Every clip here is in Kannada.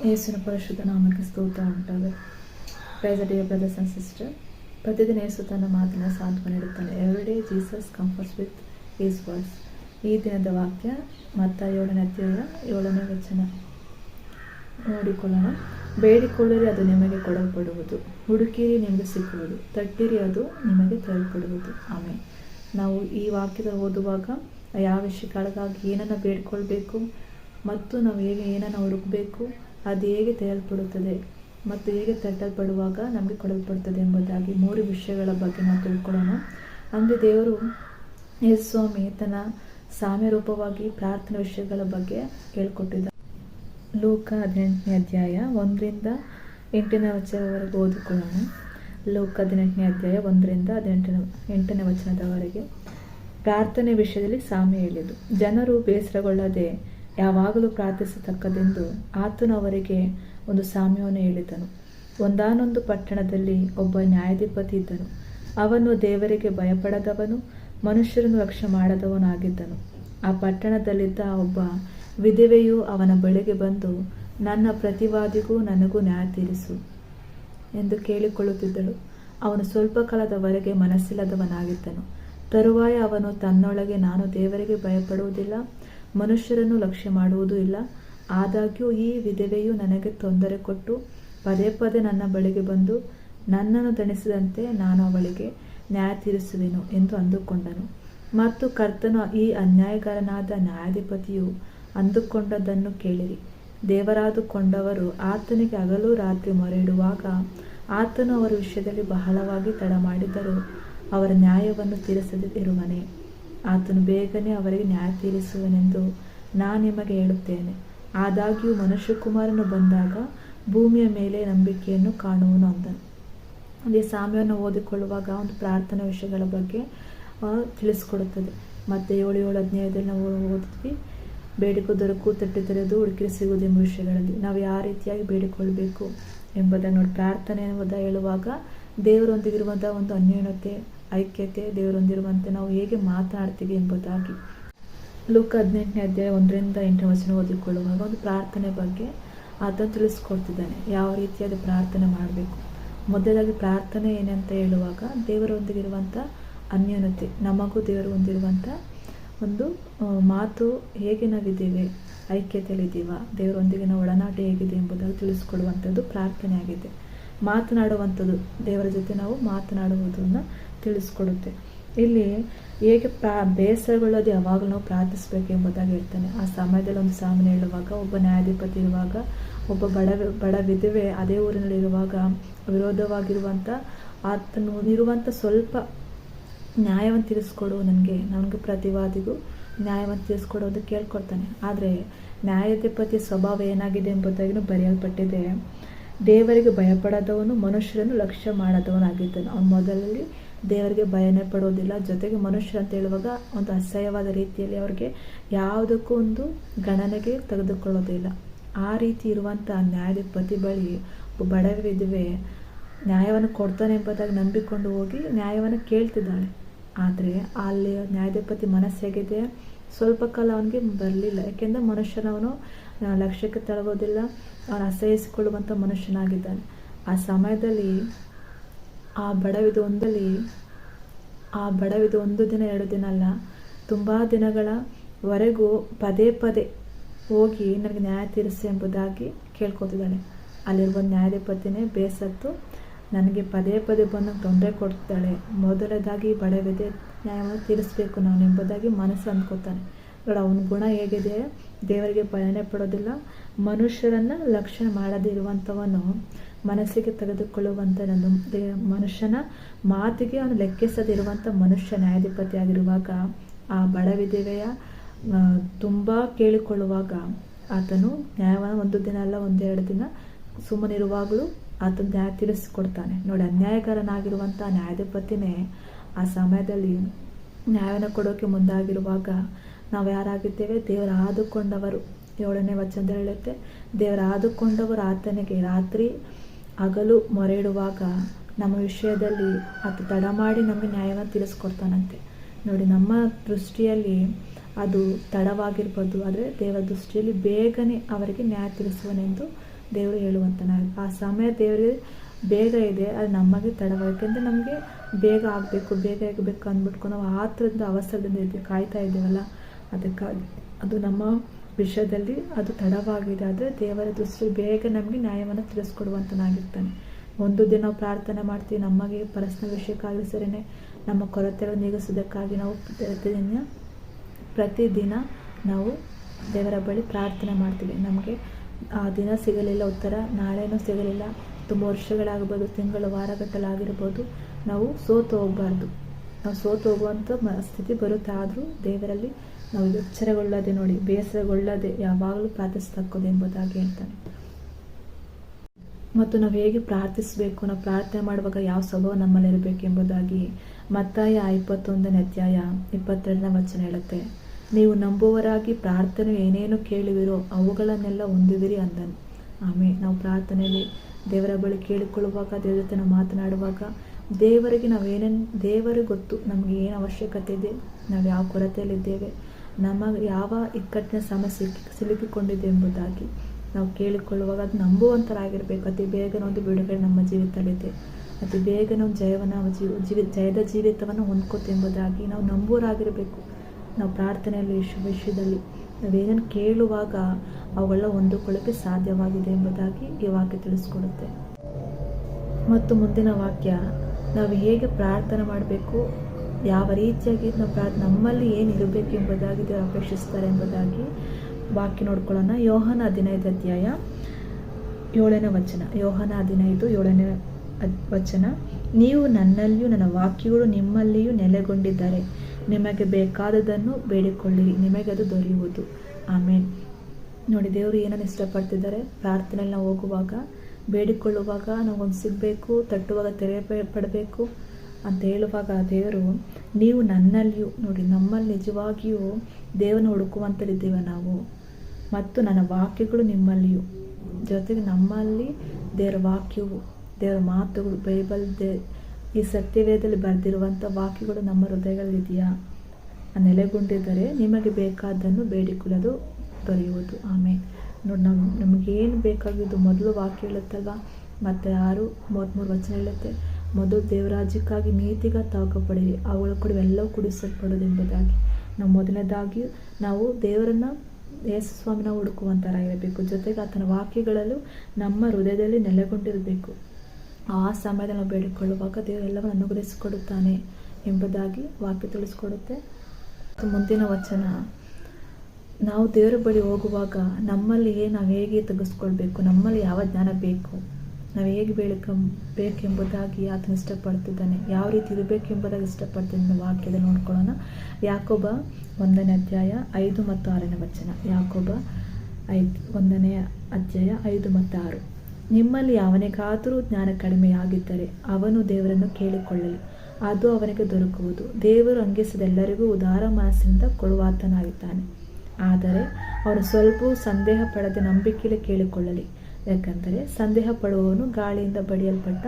ಯೇಸುವಿನ ಪರಿಶುದ್ಧ ನಾಮಕ್ಕೆ ಸ್ತೋತ್ರ ಉಂಟಾಗ praise dear brothers and sister ಪ್ರತಿದಿನ ಯೇಸು ತನ್ನ ಮಾತಿನ ಸಾಂತ್ವನ ನೀಡುತ್ತಾನೆ every day Jesus comforts with his words ಈ ದಿನದ ವಾಕ್ಯ ಮತ್ತು ಏಳನೇ ಅಧ್ಯಾಯ ಏಳನೇ ವಚನ ನೋಡಿಕೊಳ್ಳೋಣ ಬೇಡಿಕೊಳ್ಳಿರಿ ಅದು ನಿಮಗೆ ಕೊಡಲ್ಪಡುವುದು ಹುಡುಕಿರಿ ನಿಮಗೆ ಸಿಕ್ಕುವುದು ತಟ್ಟಿರಿ ಅದು ನಿಮಗೆ ತೆರಲ್ಪಡುವುದು ಆಮೇಲೆ ನಾವು ಈ ವಾಕ್ಯದ ಓದುವಾಗ ಯಾವ ವಿಷಯಗಳಿಗಾಗಿ ಏನನ್ನು ಬೇಡ್ಕೊಳ್ಬೇಕು? ಮತ್ತು ನಾವು ಹೇಗೆ ಏನನ್ನು ಹುಡುಕಬೇಕು? ಅದು ಹೇಗೆ ತೆರಲ್ಪಡುತ್ತದೆ ಮತ್ತು ಹೇಗೆ ತಟ್ಟಲ್ಪಡುವಾಗ ನಮಗೆ ಕೊಡಲ್ಪಡುತ್ತದೆ ಎಂಬುದಾಗಿ ಮೂರು ವಿಷಯಗಳ ಬಗ್ಗೆ ನಾವು ತಿಳ್ಕೊಳ್ಳೋಣ. ಅಂದರೆ ದೇವರು ಯೇಸು ಸ್ವಾಮಿ ತನ್ನ ಸಾಮ್ಯ ರೂಪವಾಗಿ ಪ್ರಾರ್ಥನೆ ವಿಷಯಗಳ ಬಗ್ಗೆ ಹೇಳ್ಕೊಟ್ಟಿದ್ದ ಲೋಕ ಹದಿನೆಂಟನೇ ಅಧ್ಯಾಯ ಒಂದರಿಂದ ಎಂಟನೇ ವಚನದವರೆಗೆ ಓದಿಕೊಳ್ಳೋಣ. ಲೋಕ ಹದಿನೆಂಟನೇ ಅಧ್ಯಾಯ ಒಂದರಿಂದ ಹದಿನೆಂಟನೇ ಎಂಟನೇ ವಚನದವರೆಗೆ. ಪ್ರಾರ್ಥನೆ ವಿಷಯದಲ್ಲಿ ಸಾಮ್ಯ ಹೇಳಿದ್ದು, ಜನರು ಬೇಸರಗೊಳ್ಳದೆ ಯಾವಾಗಲೂ ಪ್ರಾರ್ಥಿಸತಕ್ಕದೆಂದು ಆತನು ಅವರಿಗೆ ಒಂದು ಸಾಮ್ಯವನ್ನು ಹೇಳಿದನು. ಒಂದಾನೊಂದು ಪಟ್ಟಣದಲ್ಲಿ ಒಬ್ಬ ನ್ಯಾಯಾಧಿಪತಿ ಇದ್ದನು. ಅವನು ದೇವರಿಗೆ ಭಯಪಡದವನು, ಮನುಷ್ಯರನ್ನು ರಕ್ಷೆ ಮಾಡದವನಾಗಿದ್ದನು. ಆ ಪಟ್ಟಣದಲ್ಲಿದ್ದ ಒಬ್ಬ ವಿಧವೆಯು ಅವನ ಬಳಿಗೆ ಬಂದು, ನನ್ನ ಪ್ರತಿವಾದಿಗೂ ನನಗೂ ನ್ಯಾಯ ತೀರಿಸು ಎಂದು ಕೇಳಿಕೊಳ್ಳುತ್ತಿದ್ದಳು. ಅವನು ಸ್ವಲ್ಪ ಕಾಲದವರೆಗೆ ಮನಸ್ಸಿಲ್ಲದವನಾಗಿದ್ದನು. ತರುವಾಯ ಅವನು ತನ್ನೊಳಗೆ, ನಾನು ದೇವರಿಗೆ ಭಯಪಡುವುದಿಲ್ಲ ಮನುಷ್ಯರನ್ನು ಲಕ್ಷ್ಯ ಮಾಡುವುದೂ ಇಲ್ಲ. ಆದಾಗ್ಯೂ ಈ ವಿಧವೆಯು ನನಗೆ ತೊಂದರೆ ಕೊಟ್ಟು ಪದೇ ಪದೇ ನನ್ನ ಬಳಿಗೆ ಬಂದು ನನ್ನನ್ನು ದಣಿಸಿದಂತೆ ನಾನು ಅವಳಿಗೆ ನ್ಯಾಯ ತೀರಿಸುವೆನು ಎಂದು ಅಂದುಕೊಂಡನು. ಮತ್ತು ಕರ್ತನು ಈ ಅನ್ಯಾಯಗಾರನಾದ ನ್ಯಾಯಾಧಿಪತಿಯು ಅಂದುಕೊಂಡದ್ದನ್ನು ಕೇಳಿರಿ. ದೇವರಾದುಕೊಂಡವರು ಆತನಿಗೆ ಹಗಲು ರಾತ್ರಿ ಮೊರೆಯಿಡುವಾಗ ಆತನು ಅವರ ವಿಷಯದಲ್ಲಿ ಬಹಳವಾಗಿ ತಡ ಮಾಡಿದರೂ ಅವರ ನ್ಯಾಯವನ್ನು ತೀರಿಸದೆ ಇರುವನೇ. ಆತನು ಬೇಗನೆ ಅವರಿಗೆ ನ್ಯಾಯ ತೀರಿಸುವನೆಂದು ನಾನು ನಿಮಗೆ ಹೇಳುತ್ತೇನೆ. ಆದಾಗ್ಯೂ ಮನುಷ್ಯಕುಮಾರನು ಬಂದಾಗ ಭೂಮಿಯ ಮೇಲೆ ನಂಬಿಕೆಯನ್ನು ಕಾಣುವನು ಅಂದನು. ಅದೇ ಸಾಮ್ಯವನ್ನು ಓದಿಕೊಳ್ಳುವಾಗ ಒಂದು ಪ್ರಾರ್ಥನಾ ವಿಷಯಗಳ ಬಗ್ಗೆ ತಿಳಿಸ್ಕೊಡುತ್ತದೆ. ಮತ್ತು ಏಳು ಏಳು ಹದಿನೈದಲ್ಲಿ ನಾವು ಓದಿದ್ವಿ, ಬೇಡಿಕೆ ದೊರಕು, ತಟ್ಟಿ ತೆರೆದು ಹುಡುಕಿರಿ ಸಿಗುವುದು ಎಂಬ ವಿಷಯಗಳಲ್ಲಿ. ನಾವು ಯಾವ ರೀತಿಯಾಗಿ ಬೇಡಿಕೊಳ್ಬೇಕು ಎಂಬುದನ್ನು ನೋಡಿ ಪ್ರಾರ್ಥನೆ ಎಂಬುದ ಹೇಳುವಾಗ ದೇವರೊಂದಿಗಿರುವಂಥ ಒಂದು ಅನ್ಯೋನ್ಯತೆ ಐಕ್ಯತೆ ದೇವರೊಂದಿರುವಂತೆ ನಾವು ಹೇಗೆ ಮಾತನಾಡ್ತೀವಿ ಎಂಬುದಾಗಿ ಲೂಕ ಹದಿನೆಂಟನೇ ಅಧ್ಯಾಯ ಒಂದರಿಂದ ಎಂಟನೇ ವಚನ ಓದಿಕೊಳ್ಳುವಾಗ ಒಂದು ಪ್ರಾರ್ಥನೆ ಬಗ್ಗೆ ಆತ ತಿಳಿಸ್ಕೊಡ್ತಿದ್ದಾನೆ. ಯಾವ ರೀತಿಯಾದ ಪ್ರಾರ್ಥನೆ ಮಾಡಬೇಕು? ಮೊದಲಾಗಿ ಪ್ರಾರ್ಥನೆ ಏನಂತ ಹೇಳುವಾಗ ದೇವರೊಂದಿಗಿರುವಂಥ ಅನ್ಯೋನ್ಯತೆ, ನಮಗೂ ದೇವರು ಹೊಂದಿರುವಂಥ ಒಂದು ಮಾತು ಹೇಗೆ ನಾವಿದ್ದೇವೆ? ಐಕ್ಯತೆಯಲ್ಲಿದ್ದೀವ? ದೇವರೊಂದಿಗಿನ ಒಡನಾಟ ಹೇಗಿದೆ ಎಂಬುದಾಗಿ ತಿಳಿಸ್ಕೊಡುವಂಥದ್ದು ಪ್ರಾರ್ಥನೆ ಆಗಿದೆ ಮಾತನಾಡುವಂಥದ್ದು. ದೇವರ ಜೊತೆ ನಾವು ಮಾತನಾಡುವುದನ್ನು ತಿಳಿಸ್ಕೊಡುತ್ತೆ. ಇಲ್ಲಿ ಹೇಗೆ ಪ್ರಾ ಬೇಸರಗೊಳ್ಳೋದು ಯಾವಾಗಲೂ ನಾವು ಪ್ರಾರ್ಥಿಸ್ಬೇಕು ಎಂಬುದಾಗಿ ಹೇಳ್ತಾನೆ. ಆ ಸಮಯದಲ್ಲಿ ಒಂದು ಸಾಮಾನ್ಯ ಹೇಳುವಾಗ, ಒಬ್ಬ ನ್ಯಾಯಾಧಿಪತಿ ಇರುವಾಗ, ಒಬ್ಬ ಬಡ ಬಡ ವಿಧವೆ ಅದೇ ಊರಿನಲ್ಲಿರುವಾಗ ವಿರೋಧವಾಗಿರುವಂಥ ಆತನು ಇರುವಂಥ ಸ್ವಲ್ಪ ನ್ಯಾಯವನ್ನು ತಿಳಿಸ್ಕೊಡು, ನನಗೆ ನನಗೆ ಪ್ರತಿವಾದಿಗೂ ನ್ಯಾಯವನ್ನು ತಿಳಿಸ್ಕೊಡು ಅಂತ ಕೇಳ್ಕೊಡ್ತಾನೆ ಆದರೆ ನ್ಯಾಯಾಧಿಪತಿ ಸ್ವಭಾವ ಏನಾಗಿದೆ ಎಂಬುದಾಗಿನೂ ಬರೆಯಲ್ಪಟ್ಟಿದೆ. ದೇವರಿಗೆ ಭಯಪಡದವನು ಮನುಷ್ಯರನ್ನು ಲಕ್ಷ್ಯ ಮಾಡದವನಾಗಿದ್ದನು. ಅವನು ಮೊದಲಲ್ಲಿ ದೇವರಿಗೆ ಭಯನೇ ಪಡೋದಿಲ್ಲ ಜೊತೆಗೆ ಮನುಷ್ಯರು ಅಂತ ಹೇಳುವಾಗ ಒಂದು ಅಸಹ್ಯವಾದ ರೀತಿಯಲ್ಲಿ ಅವರಿಗೆ ಯಾವುದಕ್ಕೂ ಒಂದು ಗಣನೆಗೆ ತೆಗೆದುಕೊಳ್ಳೋದಿಲ್ಲ ಆ ರೀತಿ ಇರುವಂಥ ನ್ಯಾಯಾಧಿಪತಿ ಬಳಿ ಬಡ ನ್ಯಾಯವನ್ನು ಕೊಡ್ತಾನೆ ಎಂಬುದಾಗಿ ನಂಬಿಕೊಂಡು ಹೋಗಿ ನ್ಯಾಯವನ್ನು ಕೇಳ್ತಿದ್ದಾಳೆ. ಆದರೆ ಅಲ್ಲಿ ನ್ಯಾಯಾಧಿಪತಿ ಮನಸ್ಸು ಹೇಗಿದೆ? ಸ್ವಲ್ಪ ಕಾಲ ಅವನಿಗೆ ಬರಲಿಲ್ಲ. ಯಾಕೆಂದರೆ ಮನುಷ್ಯನವನು ಲಕ್ಷ್ಯಕ್ಕೆ ತಳಗೋದಿಲ್ಲ ಅವನು ಅಸಹಿಸಿಕೊಳ್ಳುವಂಥ ಮನುಷ್ಯನಾಗಿದ್ದಾನೆ. ಆ ಸಮಯದಲ್ಲಿ, ಆ ಬಡವಿದು ಒಂದಲ್ಲಿ, ಆ ಬಡವಿದು ಒಂದು ದಿನ, ಎರಡು ದಿನ ಅಲ್ಲ. ತುಂಬ ದಿನಗಳವರೆಗೂ ಪದೇ ಪದೇ ಹೋಗಿ ನನಗೆ ನ್ಯಾಯ ತೀರಿಸಿ ಎಂಬುದಾಗಿ ಕೇಳ್ಕೊತಿದ್ದಾಳೆ ಅಲ್ಲಿರುವ ನ್ಯಾಯಾಧಿಪತಿನೇ ಬೇಸತ್ತು ನನಗೆ ಪದೇ ಪದೇ ಬಂದು ತೊಂದರೆ ಕೊಡ್ತಾಳೆ. ಮೊದಲದಾಗಿ ಬಡವಿದೆ ನ್ಯಾಯವನ್ನು ತೀರಿಸಬೇಕು ನಾನು ಎಂಬುದಾಗಿ ಮನಸ್ಸು ಅಂದ್ಕೋತಾನೆ. ನೋಡ ಅವನ ಗುಣ ಹೇಗಿದೆ? ದೇವರಿಗೆ ಭಯನೇ ಪಡೋದಿಲ್ಲ. ಮನುಷ್ಯರನ್ನು ಲಕ್ಷಣ ಮಾಡದೇ ಇರುವಂಥವನು ಮನಸ್ಸಿಗೆ ತೆಗೆದುಕೊಳ್ಳುವಂಥ ನನ್ನ ದೇ, ಮನುಷ್ಯನ ಮಾತಿಗೆ ಅವನು ಲೆಕ್ಕಿಸದಿರುವಂಥ ಮನುಷ್ಯ ನ್ಯಾಯಾಧಿಪತಿ ಆಗಿರುವಾಗ ಆ ಬಡ ತುಂಬ ಕೇಳಿಕೊಳ್ಳುವಾಗ ಆತನು ನ್ಯಾಯವನ್ನು ಒಂದು ದಿನ ಅಲ್ಲ, ಒಂದೆರಡು ದಿನ ಸುಮ್ಮನಿರುವಾಗಲೂ ಆತನ ನ್ಯಾಯ ತೀರಿಸಿಕೊಡ್ತಾನೆ. ನೋಡಿ ಅನ್ಯಾಯಕಾರನಾಗಿರುವಂಥ ನ್ಯಾಯಾಧಿಪತಿನೇ ಆ ಸಮಯದಲ್ಲಿ ನ್ಯಾಯವನ್ನು ಕೊಡೋಕೆ ಮುಂದಾಗಿರುವಾಗ ನಾವು ಯಾರಾಗಿದ್ದೇವೆ ದೇವರ ಆದುಕೊಂಡವರು. ಏಳನೇ ವಚನ ಹೇಳುತ್ತೆ, ದೇವರ ಆದುಕೊಂಡವರು ಆತನಿಗೆ ರಾತ್ರಿ ಹಗಲು ಮೊರೆ ಇಡುವಾಗ ನಮ್ಮ ವಿಷಯದಲ್ಲಿ ಅದು ತಡ ಮಾಡಿ ನಮಗೆ ನ್ಯಾಯವನ್ನು ತಿಳಿಸ್ಕೊಡ್ತಾನಂತೆ. ನೋಡಿ, ನಮ್ಮ ದೃಷ್ಟಿಯಲ್ಲಿ ಅದು ತಡವಾಗಿರ್ಬೋದು, ಆದರೆ ದೇವರ ದೃಷ್ಟಿಯಲ್ಲಿ ಬೇಗನೆ ಅವರಿಗೆ ನ್ಯಾಯ ತಿಳಿಸುವನೆಂದು ದೇವರು ಹೇಳುವಂತನ ಆ ಸಮಯ ದೇವರಿಗೆ ಬೇಗ ಇದೆ ಅದು ನಮಗೆ ತಡವಾಗಿ ಯಾಕೆಂದರೆ ನಮಗೆ ಬೇಗ ಆಗಬೇಕು ಬೇಗ ಆಗಬೇಕು ಅಂದ್ಬಿಟ್ಕೊಂಡು ನಾವು ಆ ಥರದ ಅವಸರದಿಂದ ಇದ್ದೀವಿ ಕಾಯ್ತಾ ಇದ್ದೇವಲ್ಲ ಅದಕ್ಕಾಗಿ. ಅದು ನಮ್ಮ ವಿಷಯದಲ್ಲಿ ಅದು ತಡವಾಗಿದೆ, ಆದರೆ ದೇವರ ದೃಷ್ಟಿ ಬೇಗ ನಮಗೆ ನ್ಯಾಯವನ್ನು ತಿಳಿಸ್ಕೊಡುವಂತನಾಗಿರ್ತಾನೆ. ಒಂದು ದಿನ ನಾವು ಪ್ರಾರ್ಥನೆ ಮಾಡ್ತೀವಿ, ನಮಗೆ ಪರ್ಸನಲ್ ವಿಷಯಕ್ಕಾಗಲಿ ಸರಿನೇ, ನಮ್ಮ ಕೊರತೆಗಳನ್ನು ನೀಗಿಸೋದಕ್ಕಾಗಿ ನಾವು ಪ್ರತಿದಿನ ಪ್ರತಿದಿನ ನಾವು ದೇವರ ಬಳಿ ಪ್ರಾರ್ಥನೆ ಮಾಡ್ತೀವಿ. ನಮಗೆ ಆ ದಿನ ಸಿಗಲಿಲ್ಲ ಉತ್ತರ, ನಾಳೆನೂ ಸಿಗಲಿಲ್ಲ. ತುಂಬ ವರ್ಷಗಳಾಗ್ಬೋದು, ತಿಂಗಳು, ವಾರಗಟ್ಟಲಾಗಿರ್ಬೋದು. ನಾವು ಸೋತು ಹೋಗಬಾರ್ದು. ನಾವು ಸೋತು ಹೋಗುವಂಥ ಸ್ಥಿತಿ ಬರುತ್ತೆ, ಆದರೂ ದೇವರಲ್ಲಿ ನಾವು ಎಚ್ಚರಗೊಳ್ಳದೆ ನೋಡಿ, ಬೇಸರಗೊಳ್ಳದೆ ಯಾವಾಗಲೂ ಪ್ರಾರ್ಥಿಸ್ತಕ್ಕೋದು ಎಂಬುದಾಗಿ ಹೇಳ್ತಾನೆ. ಮತ್ತು ನಾವು ಹೇಗೆ ಪ್ರಾರ್ಥಿಸಬೇಕು, ನಾವು ಪ್ರಾರ್ಥನೆ ಮಾಡುವಾಗ ಯಾವ ಸ್ವಭಾವ ನಮ್ಮಲ್ಲಿ ಇರಬೇಕು ಎಂಬುದಾಗಿ ಮತ್ತಾಯ ಇಪ್ಪತ್ತೊಂದನೇ ಅಧ್ಯಾಯ ಇಪ್ಪತ್ತೆರಡನೇ ವಚನ ಹೇಳುತ್ತೆ. ನೀವು ನಂಬುವರಾಗಿ ಪ್ರಾರ್ಥನೆ ಏನೇನು ಕೇಳುವಿರೋ ಅವುಗಳನ್ನೆಲ್ಲ ಹೊಂದಿದಿರಿ ಅಂದನು. ಆಮೇಲೆ ನಾವು ಪ್ರಾರ್ಥನೆಯಲ್ಲಿ ದೇವರ ಬಳಿ ಕೇಳಿಕೊಳ್ಳುವಾಗ, ದೇವರ ಜೊತೆ ನಾವು ಮಾತನಾಡುವಾಗ, ದೇವರಿಗೆ ನಾವು ಏನೇನು ದೇವರಿಗೆ ಗೊತ್ತು ನಮಗೆ ಏನು ಅವಶ್ಯಕತೆ ಇದೆ ನಾವು ಯಾವ ಕೊರತೆಯಲ್ಲಿದ್ದೇವೆ ನಮಗೆ ಯಾವ ಇಕ್ಕಟ್ಟಿನ ಸಮಸ್ಯೆ ಸಿಲುಕಿಕೊಂಡಿದೆ ಎಂಬುದಾಗಿ ನಾವು ಕೇಳಿಕೊಳ್ಳುವಾಗ ಅದು ನಂಬುವಂಥರಾಗಿರಬೇಕು ಅತಿ ಬೇಗನೆ ಒಂದು ಬಿಡುಗಡೆ ನಮ್ಮ ಜೀವಿತದಲ್ಲಿದೆ. ಅತಿ ಬೇಗನೆ ಒಂದು ಜಯವನ್ನು ಜೀವ, ಜೀವಿ, ಜಯದ ಜೀವಿತವನ್ನು ಹೊಂದ್ಕೋತೆಂಬುದಾಗಿ ನಾವು ನಂಬುವರಾಗಿರಬೇಕು ನಾವು ಪ್ರಾರ್ಥನೆಯಲ್ಲಿ ವಿಷ ವಿಷಯದಲ್ಲಿ ನಾವೇನೇನು ಕೇಳುವಾಗ ಅವುಗಳ ಹೊಂದಿಕೊಳ್ಳೋಕ್ಕೆ ಸಾಧ್ಯವಾಗಿದೆ ಎಂಬುದಾಗಿ ಈ ವಾಕ್ಯ ತಿಳಿಸ್ಕೊಡುತ್ತೆ. ಮತ್ತು ಮುಂದಿನ ವಾಕ್ಯ, ನಾವು ಹೇಗೆ ಪ್ರಾರ್ಥನೆ ಮಾಡಬೇಕು? ಯಾವ ರೀತಿಯಾಗಿ ನಾವು ನಮ್ಮಲ್ಲಿ ಏನು ಇರಬೇಕು ಎಂಬುದಾಗಿ ದೇವರು ಅಪೇಕ್ಷಿಸ್ತಾರೆ ಎಂಬುದಾಗಿ ಬಾಕಿ ನೋಡ್ಕೊಳ್ಳೋಣ. ಯೋಹನ ಹದಿನೈದು ಅಧ್ಯಾಯ ಏಳನೇ ವಚನ. ಯೋಹನ ಹದಿನೈದು ಏಳನೇ ವಚನ. ನೀವು ನನ್ನಲ್ಲಿಯೂ ನನ್ನ ವಾಕ್ಯಗಳು ನಿಮ್ಮಲ್ಲಿಯೂ ನೆಲೆಗೊಂಡಿದ್ದಾರೆ ನಿಮಗೆ ಬೇಕಾದದನ್ನು ಬೇಡಿಕೊಳ್ಳಿರಿ, ನಿಮಗೆ ಅದು ದೊರೆಯುವುದು. ಆಮೇಲೆ ನೋಡಿ, ದೇವರು ಏನನ್ನು ಇಷ್ಟಪಡ್ತಿದ್ದಾರೆ? ಪ್ರಾರ್ಥನೆಯಲ್ಲಿ ನಾವು ಹೋಗುವಾಗ, ಬೇಡಿಕೊಳ್ಳುವಾಗ ನಾವೊಂದು ಸಿಗಬೇಕು, ತಟ್ಟುವಾಗ ತೆರೆ ಪಡಬೇಕು ಅಂತ ಹೇಳುವಾಗ ದೇವರು, ನೀವು ನನ್ನಲ್ಲಿಯೂ, ನೋಡಿ ನಮ್ಮಲ್ಲಿ ನಿಜವಾಗಿಯೂ ದೇವನ ಹುಡುಕುವಂತಲಿದ್ದೇವೆ ನಾವು. ಮತ್ತು ನನ್ನ ವಾಕ್ಯಗಳು ನಿಮ್ಮಲ್ಲಿಯೂ. ಜೊತೆಗೆ ನಮ್ಮಲ್ಲಿ ದೇವರ ವಾಕ್ಯವು, ದೇವರ ಮಾತುಗಳು, ಬೈಬಲ್ ದೇ, ಈ ಸತ್ಯವೇದಲ್ಲಿ ಬರೆದಿರುವಂಥ ವಾಕ್ಯಗಳು ನಮ್ಮ ಹೃದಯಗಳಲ್ಲಿದೆಯಾ ನೆಲೆಗೊಂಡಿದ್ದರೆ ನಿಮಗೆ ಬೇಕಾದ್ದನ್ನು ಬೇಡಿಕೊಳ್ಳೋದು ದೊರೆಯುವುದು ಆಮೇಲೆ ನೋಡಿ ನಮ್ಮ ನಮಗೇನು ಬೇಕಾಗಿದ್ದು ಮೊದಲು ವಾಕ್ಯ ಹೇಳುತ್ತಲ್ವ? ಮತ್ತು ಆರು ಮೂವತ್ತ್ಮೂರು ವಚನ ಹೇಳುತ್ತೆ. ಮೊದಲು ದೇವರಾಜ್ಯಕ್ಕಾಗಿ ನೀತಿಗ ತಾಕ ಪಡೆಯಿರಿ ಅವುಗಳ ಕೂಡ ಎಲ್ಲವೂ ಕುಡಿಸಲ್ಪಡೋದೆಂಬುದಾಗಿ ನಾವು ಮೊದಲನೇದಾಗಿ ನಾವು ದೇವರನ್ನು ಯೇಸು ಸ್ವಾಮಿನ ಹುಡುಕುವಂಥರಾಗಿರಬೇಕು ಜೊತೆಗೆ ಆತನ ವಾಕ್ಯಗಳಲ್ಲೂ ನಮ್ಮ ಹೃದಯದಲ್ಲಿ ನೆಲೆಗೊಂಡಿರಬೇಕು. ಆ ಸಮಯದಲ್ಲಿ ನಾವು ಬೇಡಿಕೊಳ್ಳುವಾಗ ದೇವರು ಎಲ್ಲವನ್ನು ಅನುಗ್ರಹಿಸಿಕೊಡುತ್ತಾನೆ ಎಂಬುದಾಗಿ ವಾಕ್ಯ ತಿಳಿಸ್ಕೊಡುತ್ತೆ. ಮುಂದಿನ ವಚನ. ನಾವು ದೇವರ ಬಳಿ ಹೋಗುವಾಗ ನಮ್ಮಲ್ಲಿ ನಾವು ಹೇಗೆ ತೆಗೆಸ್ಕೊಳ್ಬೇಕು ನಮ್ಮಲ್ಲಿ ಯಾವ ಜ್ಞಾನ ಬೇಕು? ನಾವು ಹೇಗೆ ಬೆಳಕ, ಬೇಕೆಂಬುದಾಗಿ ಆತನ ಇಷ್ಟಪಡ್ತಿದ್ದಾನೆ ಯಾವ ರೀತಿ ಇರಬೇಕೆಂಬುದಾಗಿ ಇಷ್ಟಪಡ್ತಿದ್ದ ವಾಕ್ಯದ ನೋಡ್ಕೊಳ್ಳೋಣ. ಯಾಕೊಬ್ಬ ಒಂದನೇ ಅಧ್ಯಾಯ ಐದು ಮತ್ತು ಆರನೇ ವಚನ. ಯಾಕೊಬ್ಬ ಐದು, ಒಂದನೇ ಅಧ್ಯಾಯ ಐದು ಮತ್ತು ಆರು. ನಿಮ್ಮಲ್ಲಿ ಯಾವನಿಗಾದರೂ ಜ್ಞಾನ ಕಡಿಮೆಯಾಗಿದ್ದರೆ ಅವನು ದೇವರನ್ನು ಕೇಳಿಕೊಳ್ಳಲಿ. ಅದು ಅವನಿಗೆ ದೊರಕುವುದು. ದೇವರು ಅಂಗಿಸಿದ ಎಲ್ಲರಿಗೂ ಉದಾರ ಮನಸ್ಸಿನಿಂದ ಕೊಡುವಾತನಾಗಿದ್ದಾನೆ. ಆದರೆ ಅವನು ಸ್ವಲ್ಪವೂ ಸಂದೇಹ ಪಡೆದ ನಂಬಿಕೆಯಲ್ಲಿ ಕೇಳಿಕೊಳ್ಳಲಿ. ಯಾಕಂದರೆ ಸಂದೇಹ ಪಡುವವನು ಗಾಳಿಯಿಂದ ಬಡಿಯಲ್ಪಟ್ಟ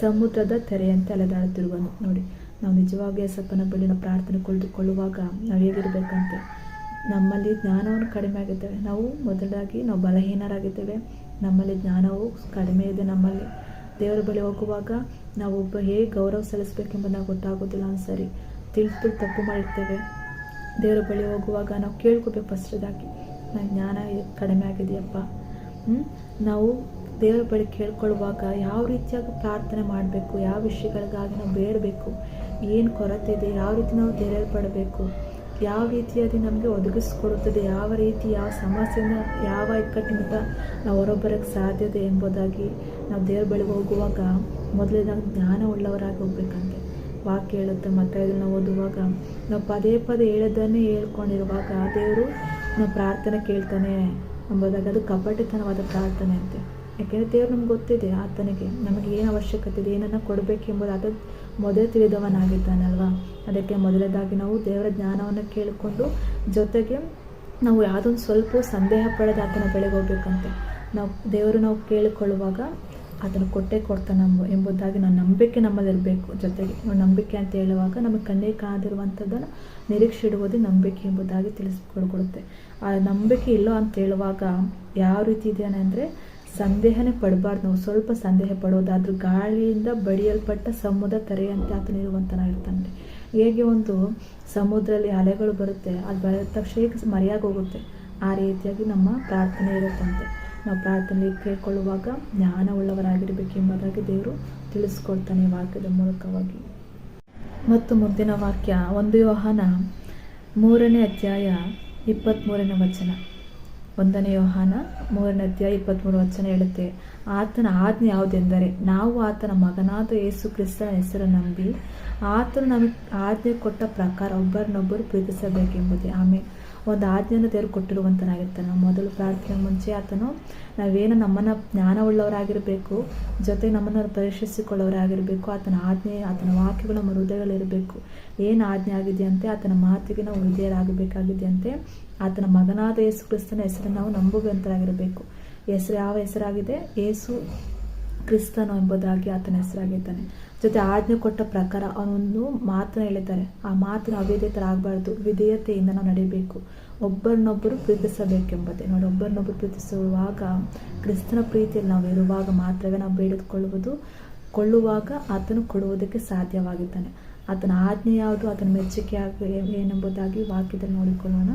ಸಮುದ್ರದ ತೆರೆಯಂತೆ ಅಲೆದಾಡುತ್ತಿರುವನು. ನೋಡಿ, ನಾವು ನಿಜವಾಗಿ ಸಪ್ಪನ ಬಳಿನ ಪ್ರಾರ್ಥನೆ ಕುಳಿತುಕೊಳ್ಳುವಾಗ ನಾವು ಹೇಗಿರಬೇಕಂತೆ? ನಮ್ಮಲ್ಲಿ ಜ್ಞಾನವನ್ನು ಕಡಿಮೆ ಆಗಿದ್ದೇವೆ. ನಾವು ಮೊದಲಾಗಿ ನಾವು ಬಲಹೀನರಾಗಿದ್ದೇವೆ. ನಮ್ಮಲ್ಲಿ ಜ್ಞಾನವು ಕಡಿಮೆ ಇದೆ ನಮ್ಮಲ್ಲಿ. ದೇವರ ಬಳಿ ಹೋಗುವಾಗ ನಾವು ಒಬ್ಬ ಹೇಗೆ ಗೌರವ ಸಲ್ಲಿಸಬೇಕೆಂಬುದು ನಾವು ಗೊತ್ತಾಗೋದಿಲ್ಲ ಸರಿ. ತಿಳಿದು ತಪ್ಪು ಮಾಡಿರ್ತೇವೆ. ದೇವರ ಬಳಿ ಹೋಗುವಾಗ ನಾವು ಕೇಳ್ಕೋಬೇಕು ಫಸ್ಟ್ದಾಗಿ. ನನ್ನ ಜ್ಞಾನ ಕಡಿಮೆ ಆಗಿದೆಯಪ್ಪ. ಹ್ಮ್? ನಾವು ದೇವರ ಬಳಿ ಕೇಳ್ಕೊಳ್ಳುವಾಗ ಯಾವ ರೀತಿಯಾಗಿ ಪ್ರಾರ್ಥನೆ ಮಾಡಬೇಕು, ಯಾವ ವಿಷಯಗಳಿಗಾಗಿ ನಾವು ಬೇಡಬೇಕು, ಏನು ಕೊರತೆ ಇದೆ, ಯಾವ ರೀತಿ ನಾವು ತೆರೆಯಲ್ಪಡಬೇಕು, ಯಾವ ರೀತಿಯಾಗಿ ನಮಗೆ ಒದಗಿಸ್ಕೊಡುತ್ತದೆ, ಯಾವ ರೀತಿ, ಯಾವ ಸಮಸ್ಯೆನ ಯಾವ ಇಕ್ಕಟ್ಟಿನಿಂದ ನಾವು ಹೊರಬರೋಕ್ಕೆ ಸಾಧ್ಯತೆ ಎಂಬುದಾಗಿ ನಾವು ದೇವ್ರ ಬಳಿಗೆ ಹೋಗುವಾಗ ಮೊದಲನೇದಾಗಿ ಜ್ಞಾನ ಉಳ್ಳವರಾಗಿ ಹೋಗ್ಬೇಕಂತೆ. ವಾಕ್ಯ ಹೇಳುತ್ತೆ ಮತ್ತು ಇದನ್ನು ಓದುವಾಗ ನಾವು ಪದೇ ಪದೇ ಹೇಳೋದನ್ನೇ ಹೇಳ್ಕೊಂಡಿರುವಾಗ ದೇವರು ನಾವು ಪ್ರಾರ್ಥನೆ ಕೇಳ್ತಾನೆ ಎಂಬುದಾಗಿ ಅದು ಕಪಟಿತನವಾದ ಪ್ರಾರ್ಥನೆ ಅಂತೆ. ಯಾಕೆಂದರೆ ದೇವ್ರು ನಮ್ಗೆ ಗೊತ್ತಿದೆ ಆತನಿಗೆ ನಮಗೆ ಏನು ಅವಶ್ಯಕತೆ ಇದೆ, ಏನನ್ನು ಕೊಡಬೇಕೆಂಬುದು ಅದು ಮೊದಲೇ ತಿಳಿದವನಾಗಿದ್ದಾನಲ್ವಾ? ಅದಕ್ಕೆ ಮೊದಲನೇದಾಗಿ ನಾವು ದೇವರ ಜ್ಞಾನವನ್ನು ಕೇಳಿಕೊಂಡು ಜೊತೆಗೆ ನಾವು ಯಾವುದೊಂದು ಸ್ವಲ್ಪ ಸಂದೇಹ ಪಡೆದ ಆತನ ಬೆಳೆಗೆ ಹೋಗ್ಬೇಕಂತೆ. ನಾವು ದೇವರು ನಾವು ಕೇಳಿಕೊಳ್ಳುವಾಗ ಆತನ ಕೊಟ್ಟೇ ಕೊಡ್ತಾನೆ ಎಂಬುದಾಗಿ ನಾವು ನಂಬಿಕೆ ನಮ್ಮಲ್ಲಿರಬೇಕು. ಜೊತೆಗೆ ನಾವು ನಂಬಿಕೆ ಅಂತ ಹೇಳುವಾಗ ನಮಗೆ ಕಣ್ಣಿಗೆ ಕಾದಿರುವಂಥದ್ದನ್ನು ನಿರೀಕ್ಷೆ ಇಡುವುದೇ ನಂಬಿಕೆ ಎಂಬುದಾಗಿ ತಿಳಿಸ್ಕೊಡ್ಕೊಡುತ್ತೆ. ಆ ನಂಬಿಕೆ ಇಲ್ಲೋ ಅಂತ ಹೇಳುವಾಗ ಯಾವ ರೀತಿ ಇದೆ ಅಂದರೆ ಸಂದೇಹನೇ ಪಡಬಾರ್ದು. ನಾವು ಸ್ವಲ್ಪ ಸಂದೇಹ ಪಡೋದಾದ್ರೂ ಗಾಳಿಯಿಂದ ಬಡಿಯಲ್ಪಟ್ಟ ಸಮುದ್ರ ತೆರೆಯಂತೆ ಇರ್ತಾನೆ ಹೇಗೆ ಒಂದು ಸಮುದ್ರದಲ್ಲಿ ಅಲೆಗಳು ಬರುತ್ತೆ, ಅದು ಬೆಳೆದ ತಕ್ಷಣ ಮರೆಯಾಗೋಗುತ್ತೆ ಆ ರೀತಿಯಾಗಿ ನಮ್ಮ ಪ್ರಾರ್ಥನೆ ಇರುತ್ತಂತೆ. ನಾವು ಪ್ರಾರ್ಥನೆಗೆ ಕೇಳ್ಕೊಳ್ಳುವಾಗ ಜ್ಞಾನವುಳ್ಳವರಾಗಿರಬೇಕೆಂಬುದಾಗಿ ದೇವರು ತಿಳಿಸ್ಕೊಳ್ತಾನೆ ವಾಕ್ಯದ ಮೂಲಕವಾಗಿ. ಮತ್ತು ಮುಂದಿನ ವಾಕ್ಯ, ಒಂದು ಯೋಹಾನ ಮೂರನೇ ಅಧ್ಯಾಯ ಇಪ್ಪತ್ತ್ಮೂರನೇ ವಚನ. ಒಂದನೇ ಯೋಹಾನ ಮೂರನೇ ಅಧ್ಯಾಯ ಇಪ್ಪತ್ತ್ಮೂರು ವಚನ ಹೇಳುತ್ತೆ, ಆತನ ಆಜ್ಞೆ ಯಾವುದೆಂದರೆ, ನಾವು ಆತನ ಮಗನಾದ ಯೇಸು ಕ್ರಿಸ್ತನ ಹೆಸರು ನಂಬಿ, ಆತನು ನಮಗೆ ಆಜ್ಞೆ ಕೊಟ್ಟ ಪ್ರಕಾರ ಒಬ್ಬರನ್ನೊಬ್ಬರು ಪ್ರೀತಿಸಬೇಕೆಂಬುದೇ. ಆಮೇಲೆ ಒಂದು ಆಜ್ಞೆಯನ್ನು ದೇವರು ಕೊಟ್ಟಿರುವಂತನಾಗಿರ್ತಾನೆ ನಾವು ಮೊದಲು ಪ್ರಾರ್ಥನೆ ಮುಂಚೆ ಆತನು ನಾವೇನು ನಮ್ಮನ್ನು ಜ್ಞಾನವುಳ್ಳವರಾಗಿರಬೇಕು, ಜೊತೆ ನಮ್ಮನ್ನು ಪರೀಕ್ಷಿಸಿಕೊಳ್ಳೋರಾಗಿರಬೇಕು ಆತನ ಆಜ್ಞೆ, ಆತನ ವಾಕ್ಯಗಳು ಹೃದಯಗಳಿರಬೇಕು ಏನು ಆಜ್ಞೆ ಆಗಿದೆಯಂತೆ ಆತನ ಮಾತಿಗೆ ನಾವು ವಿಧೇಯರಾಗಬೇಕಾಗಿದೆಯಂತೆ ಆತನ ಮಗನಾದ ಯೇಸು ಕ್ರಿಸ್ತನ ಹೆಸರನ್ನು ನಾವು ನಂಬುವಂತರಾಗಿರಬೇಕು. ಹೆಸರು ಯಾವ ಹೆಸರಾಗಿದೆ? ಯೇಸು ಕ್ರಿಸ್ತನು ಎಂಬುದಾಗಿ ಆತನ ಹೆಸರಾಗಿದ್ದಾನೆ. ಜೊತೆ ಆಜ್ಞೆ ಕೊಟ್ಟ ಪ್ರಕಾರ ಅವನೊಂದು ಮಾತನ್ನ ಹೇಳಿದ್ದಾರೆ ಆ ಮಾತಿನ ಅವಿಧೇಯತರಾಗಬಾರ್ದು. ವಿಧೇಯತೆಯಿಂದ ನಾವು ನಡೀಬೇಕು ಒಬ್ಬರನ್ನೊಬ್ಬರು ಪ್ರೀತಿಸಬೇಕೆಂಬುದೇ. ನೋಡಿ, ಒಬ್ಬರನ್ನೊಬ್ಬರು ಪ್ರೀತಿಸುವಾಗ ಕ್ರಿಸ್ತನ ಪ್ರೀತಿಯಲ್ಲಿ ನಾವು ಇರುವಾಗ ಮಾತ್ರವೇ ನಾವು ಬೇಡಿದುಕೊಳ್ಳುವುದು ಕೊಳ್ಳುವಾಗ ಆತನು ಕೊಡುವುದಕ್ಕೆ ಸಾಧ್ಯವಾಗಿದ್ದಾನೆ. ಆತನ ಆಜ್ಞೆ ಯಾವುದು? ಆತನ ಮೆಚ್ಚುಗೆ ಏನೆಂಬುದಾಗಿ ವಾಕ್ಯದಲ್ಲಿ ನೋಡಿಕೊಳ್ಳೋಣ.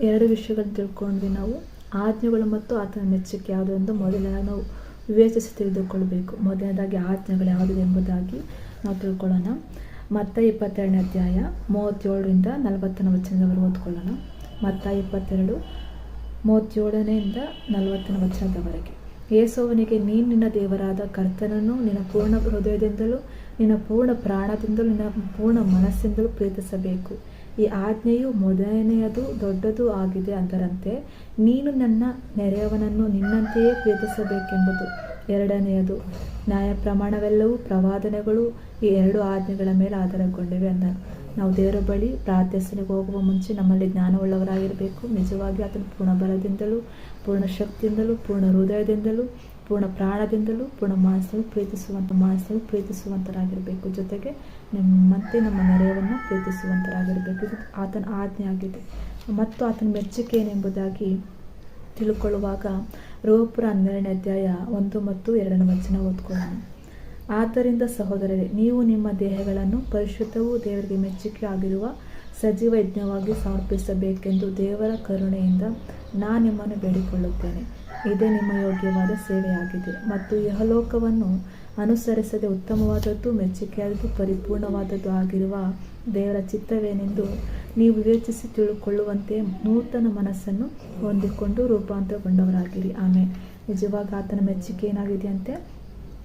ಎರಡು ವಿಷಯಗಳನ್ನು ತಿಳ್ಕೊಂಡ್ವಿ ನಾವು. ಆಜ್ಞೆಗಳು ಮತ್ತು ಆತನ ಮೆಚ್ಚುಗೆ ಯಾವುದು ಎಂದು ಮೊದಲನೇ ನಾವು ವಿವೇಚಿಸಿ ತಿಳಿದುಕೊಳ್ಳಬೇಕು ಮೊದಲನೇದಾಗಿ ಆಜ್ಞೆಗಳು ಯಾವುದು ಎಂಬುದಾಗಿ ನಾವು ತಿಳ್ಕೊಳ್ಳೋಣ. ಮತ್ತೆ ಇಪ್ಪತ್ತೆರಡನೇ ಅಧ್ಯಾಯ ಮೂವತ್ತೇಳರಿಂದ ನಲವತ್ತನೇ ವಚನದವರೆಗೆ ಓದ್ಕೊಳ್ಳೋಣ. ಮತ್ತೆ ಇಪ್ಪತ್ತೆರಡು ಮೂವತ್ತೇಳನೆಯಿಂದ ನಲವತ್ತನೇ ವಚನದವರೆಗೆ. ಯೇಸೋವನಿಗೆ ನೀನು ನಿನ್ನ ದೇವರಾದ ಕರ್ತನನ್ನು ನಿನ್ನ ಪೂರ್ಣ ಹೃದಯದಿಂದಲೂ ನಿನ್ನ ಪೂರ್ಣ ಪ್ರಾಣದಿಂದಲೂ ನಿನ್ನ ಪೂರ್ಣ ಮನಸ್ಸಿಂದಲೂ ಪ್ರೀತಿಸಬೇಕು. ಈ ಆಜ್ಞೆಯು ಮೊದಲನೆಯದು, ದೊಡ್ಡದು ಆಗಿದೆ ಅದರಂತೆ, ನೀನು ನನ್ನ ನೆರೆಯವನನ್ನು ನಿನ್ನಂತೆಯೇ ಪ್ರೀತಿಸಬೇಕೆಂಬುದು. ಎರಡನೆಯದು ನ್ಯಾಯ ಪ್ರಮಾಣವೆಲ್ಲವೂ ಪ್ರವಾದನೆಗಳು, ಈ ಎರಡು ಆಜ್ಞೆಗಳ ಮೇಲೆ ಆಧಾರಗೊಂಡಿವೆ ಅಂದ ನಾವು ದೇವರ ಬಳಿ ಪ್ರಾರ್ಥನೆಗೆ ಹೋಗುವ ಮುಂಚೆ ನಮ್ಮಲ್ಲಿ ಜ್ಞಾನವುಳ್ಳವರಾಗಿರಬೇಕು. ನಿಜವಾಗಿ ಅದನ್ನು ಪೂರ್ಣ ಬಲದಿಂದಲೂ ಪೂರ್ಣ ಶಕ್ತಿಯಿಂದಲೂ ಪೂರ್ಣ ಹೃದಯದಿಂದಲೂ ಪೂರ್ಣ ಪ್ರಾಣದಿಂದಲೂ, ಪೂರ್ಣ ಮನಸ್ಸಲ್ಲಿ ಪ್ರೀತಿಸುವಂಥ ಮನಸ್ಸಲ್ಲಿ ಪ್ರೀತಿಸುವಂಥರಾಗಿರಬೇಕು ಜೊತೆಗೆ ಮತ್ತೆ ನಮ್ಮ ನೆರೆಯವನ್ನು ಪ್ರೀತಿಸುವಂತರಾಗಿರಬೇಕು. ಇದು ಆತನ ಆಜ್ಞೆ ಆಗಿದೆ. ಮತ್ತು ಆತನ ಮೆಚ್ಚುಗೆ ಏನೆಂಬುದಾಗಿ ತಿಳ್ಕೊಳ್ಳುವಾಗ ರೋಪುರ ಹನ್ನೆರಡನೇ ಅಧ್ಯಾಯ ಒಂದು ಮತ್ತು ಎರಡನೇ ವಚನ ಓದ್ಕೊಳ್ಳೋಣ. ಆದ್ದರಿಂದ ಸಹೋದರರೇ, ನೀವು ನಿಮ್ಮ ದೇಹಗಳನ್ನು ಪರಿಶುದ್ಧವೂ ದೇವರಿಗೆ ಮೆಚ್ಚುಗೆ ಆಗಿರುವ ಸಜೀವ ಯಜ್ಞವಾಗಿ ಸಮರ್ಪಿಸಬೇಕೆಂದು ದೇವರ ಕರುಣೆಯಿಂದ ನಾನು ನಿಮ್ಮನ್ನು ಬೇಡಿಕೊಳ್ಳುತ್ತೇನೆ. ಇದೇ ನಿಮ್ಮ ಯೋಗ್ಯವಾದ ಸೇವೆಯಾಗಿದೆ. ಮತ್ತು ಯಹಲೋಕವನ್ನು ಅನುಸರಿಸದೆ ಉತ್ತಮವಾದದ್ದು ಮೆಚ್ಚುಗೆಯಾದದ್ದು ಪರಿಪೂರ್ಣವಾದದ್ದು ಆಗಿರುವ ದೇವರ ಚಿತ್ತವೇನೆಂದು ನೀವು ವಿವೇಚಿಸಿ ತಿಳಿದುಕೊಳ್ಳುವಂತೆ ನೂತನ ಮನಸ್ಸನ್ನು ಹೊಂದಿಕೊಂಡು ರೂಪಾಂತರಗೊಂಡವರಾಗಿರಿ. ಆಮೇಲೆ ನಿಜವಾಗ ಆತನ ಮೆಚ್ಚುಗೆ ಏನಾಗಿದೆಯಂತೆ?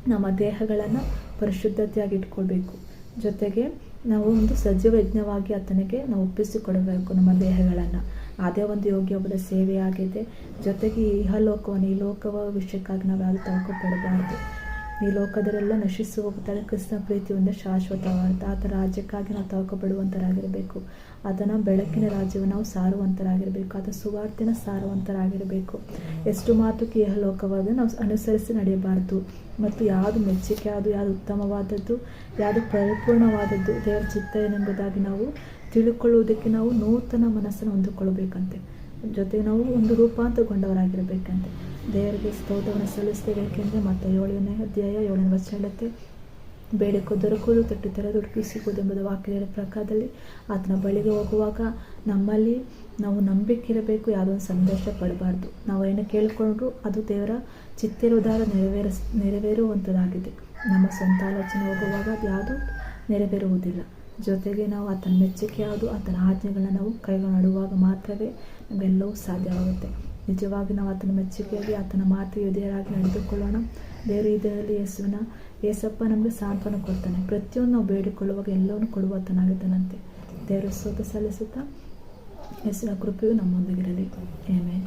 ನಮ್ಮ ದೇಹಗಳನ್ನು ಪರಿಶುದ್ಧತೆಯಾಗಿ ಇಟ್ಕೊಳ್ಬೇಕು ಜೊತೆಗೆ ನಾವು ಒಂದು ಸಜೀವ ಯಜ್ಞವಾಗಿ ಆತನಿಗೆ ನಾವು ಒಪ್ಪಿಸಿಕೊಡಬೇಕು ನಮ್ಮ ದೇಹಗಳನ್ನು. ಅದೇ ಒಂದು ಯೋಗ್ಯವಾದ ಸೇವೆಯಾಗಿದೆ. ಜೊತೆಗೆ ಇಹ ಇಹಲೋಕವನ್ನು ಈ ಲೋಕವ ವಿಷಯಕ್ಕಾಗಿ ನಾವು ಯಾವುದು ತಳ್ಕೊಪಡಬಾರ್ದು ಈ ಲೋಕದರೆಲ್ಲ ನಶಿಸುವ ಹೋಗುತ್ತಾರೆ ಕೃಷ್ಣ ಪ್ರೀತಿ ಒಂದೇ ಶಾಶ್ವತವಾದ ಆತ ರಾಜ್ಯಕ್ಕಾಗಿ ನಾವು ತಳ್ಕೊಬಿಡುವಂತರಾಗಿರಬೇಕು ಅದನ್ನು ಬೆಳಕಿನ ರಾಜ್ಯವನ್ನು ನಾವು ಸಾರುವಂತರಾಗಿರಬೇಕು. ಅದು ಸುವಾರ್ತಿನ ಸಾರುವಂತರಾಗಿರಬೇಕು. ಎಷ್ಟು ಮಾತುಕೀಯ ಲೋಕವಾದ ನಾವು ಅನುಸರಿಸಿ ನಡೆಯಬಾರ್ದು. ಮತ್ತು ಯಾವುದು ಮೆಚ್ಚುಗೆ ಯಾವುದು ಯಾವುದು ಉತ್ತಮವಾದದ್ದು, ಯಾವುದು ಪರಿಪೂರ್ಣವಾದದ್ದು, ದೇವರ ಚಿತ್ತ ಏನೆಂಬುದಾಗಿ ನಾವು ತಿಳ್ಕೊಳ್ಳುವುದಕ್ಕೆ ನಾವು ನೂತನ ಮನಸ್ಸನ್ನು ಹೊಂದಿಕೊಳ್ಳಬೇಕಂತೆ. ಜೊತೆಗೆ ನಾವು ಒಂದು ರೂಪಾಂತರಗೊಂಡವರಾಗಿರಬೇಕಂತೆ. ದೇವರಿಗೆ ಸ್ತೋತ್ರವನ್ನು ಸಲ್ಲಿಸ್ತೇವೆ. ಏಕೆಂದರೆ ಮತ್ತು ಏಳನೇ ಅಧ್ಯಾಯ ಏಳನೇ ವರ್ಷ ಹೇಳುತ್ತೆ ಬೇಡಕ್ಕೂ ದೊರಕುವುದು ತಟ್ಟು ತೆರೆದು ಹುಡುಕಿ ಸಿಗುವುದು ಎಂಬುದು ವಾಕ್ಯದ ಪ್ರಕಾರದಲ್ಲಿ ಆತನ ಬಳಿಗೆ ಹೋಗುವಾಗ ನಮ್ಮಲ್ಲಿ ನಾವು ನಂಬಿಕೆ ಇರಬೇಕು, ಯಾವುದೋ ಒಂದು ಸಂದೇಶ ಪಡಬಾರ್ದು. ನಾವು ಏನು ಕೇಳಿಕೊಂಡ್ರು ಅದು ದೇವರ ಚಿತ್ತಿರುವುದಾರ ನೆರವೇರ ನೆರವೇರುವಂಥದ್ದಾಗಿದೆ ನಮ್ಮ ಸ್ವಂತ ಆಲೋಚನೆ ಹೋಗುವಾಗ ಅದು ಯಾವುದು ನೆರವೇರುವುದಿಲ್ಲ. ಜೊತೆಗೆ ನಾವು ಆತನ ಮೆಚ್ಚುಗೆ ಯಾವುದು ಆತನ ಆಜ್ಞೆಗಳನ್ನ ನಾವು ಕೈಗೊಳ್ಳುವಾಗ ಮಾತ್ರವೇ ನಮಗೆಲ್ಲವೂ ಸಾಧ್ಯವಾಗುತ್ತೆ. ನಿಜವಾಗಿ ನಾವು ಆತನ ಮೆಚ್ಚುಗೆಯಲ್ಲಿ, ಆತನ ಮಾತು ಎದೆಯರಾಗಿ ನಡೆದುಕೊಳ್ಳೋಣ. ಬೇರೆ ಇದರಲ್ಲಿ ಯೇಸುವಿನ ಯೇಸಪ್ಪ ನಮಗೆ ಸಾಂತ್ವನ ಕೊಡ್ತಾನೆ. ಪ್ರತಿಯೊಂದು ನಾವು ಬೇಡಿಕೊಳ್ಳುವಾಗ ಎಲ್ಲವನ್ನು ಕೊಡುವತನಾಗಿದ್ದಾನಂತೆ. ದೇವರ ಸ್ತೋತ್ರ ಸಲ್ಲಿಸುತ್ತಾ, ಯೇಸುವಿನ ಕೃಪೆಯು ನಮ್ಮೊಂದಿಗಿರಲಿ. ಏಮೇ